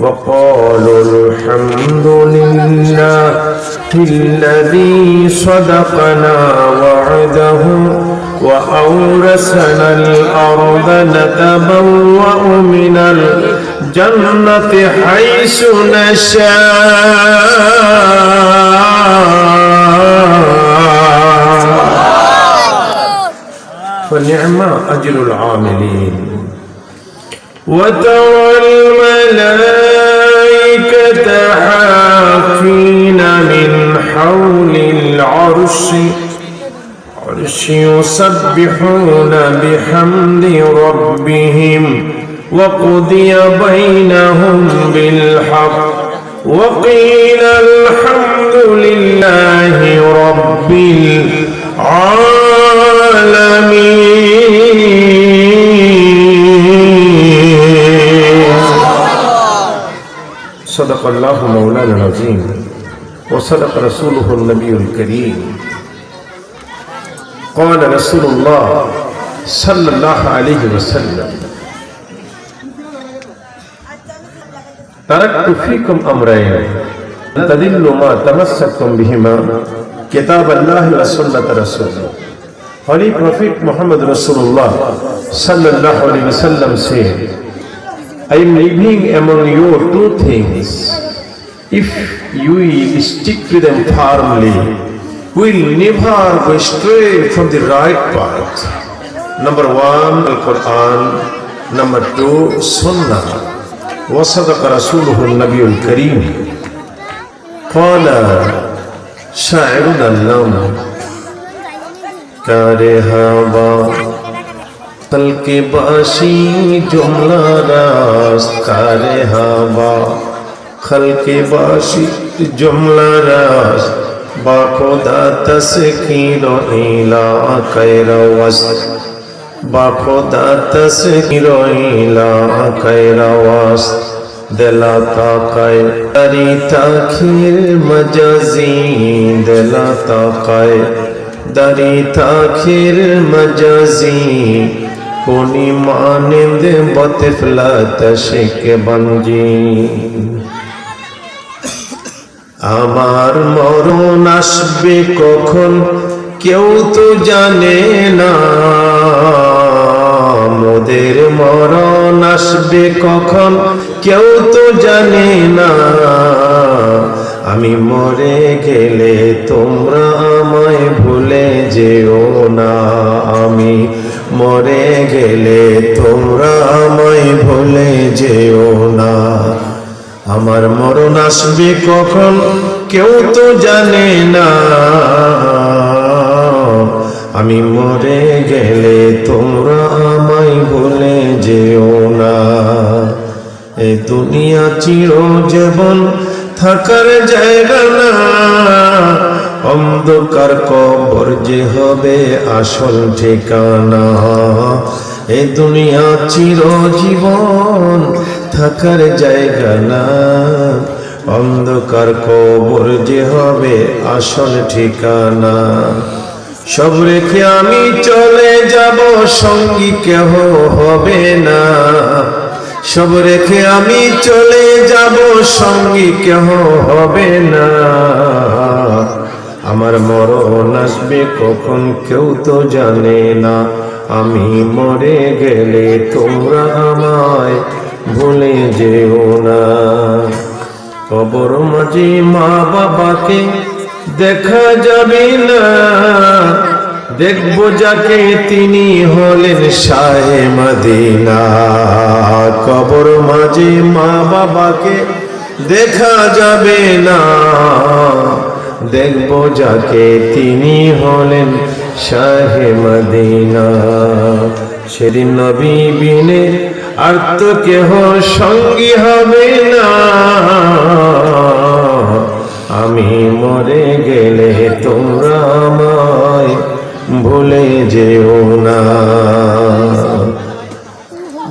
وقالوا الحمد لله الذي صدقنا وعده وأورثنا الأرض نتبوأ من الجنة حيث نشاء. فنعم أجر العاملين. وترى الملائكة حافين من حول العرش. عرش يسبحون بحمد ربهم وقضي بينهم بالحق. وقيل الحمد لله صدق الله مولانا العظيم وصدق رسوله النبي الكريم. قال رسول الله صلى الله عليه وسلم تركت فيكم أمرين تدلوا ما تمسكتم بهما كتاب الله وسنة رسوله. Holy Prophet Muhammad Rasulullah sallallahu alaihi wasallam said, I am living among you two things. If you stick to them firmly, will never go astray from the right path. Number one, Al Quran. Number two, Sunnah. وصدق رسوله النبي الكريم قال شاعرنا اللام كارهابا তলকে বাসি জুমলা রাস কারে হাওয়া খলকে বাসি জুমলা রাস বা খোদা তসকির ইলা কৈরা ওয়াস বা খোদা তসকির ইলা কৈরা ওয়াস দিলা তাকায় তারি তাখির মজাজি দিলা তাকায় দারি তাখির মজাজি কোনি মানিন্দ বতফলা তশিক বঞ্জি। আমার মরণ আসবে কখন কেউ তো জানে না। মোদের মরণ আসবে কখন কেউ তো জানে না। আমি মরে গেলে তোমরা আমায় ভুলে যেও না। আমি মরে গেলে তোমরা আমায় ভুলে যেও না। আমার মরণ আসবে কখন কেউ তো জানে না। আমি মরে গেলে তোমরা আমায় ভুলে যেও না। এ দুনিয়া চির জীবন থাকার জায়গা না। অন্ধকার কবর যে হবে আসল ঠিকানা। এ দুনিয়া চির জীবন থাকার জায়গা না। অন্ধকার কবর যে হবে আসল ঠিকানা। সব রেখে আমি চলে যাব, সঙ্গী কেহ হবে না। সব রেখে আমি চলে যাব, সঙ্গী কেহ হবে না। আমার মরণ আসবে কখন কেউ তো জানে না। আমি মরে গেলে তোমরা আমায় ভুলে যেও না। কবর মাঝে মা বাবাকে দেখা যাবে না। দেখব যাকে তিনি হলেন শাহে মদিনা। কবর মাঝে মা বাবাকে দেখা যাবে না। দেখব যাকে তিনি হলেন শাহে মদিনা। সেদিন নবী বিনে আর তো কেহ সঙ্গী হবে না।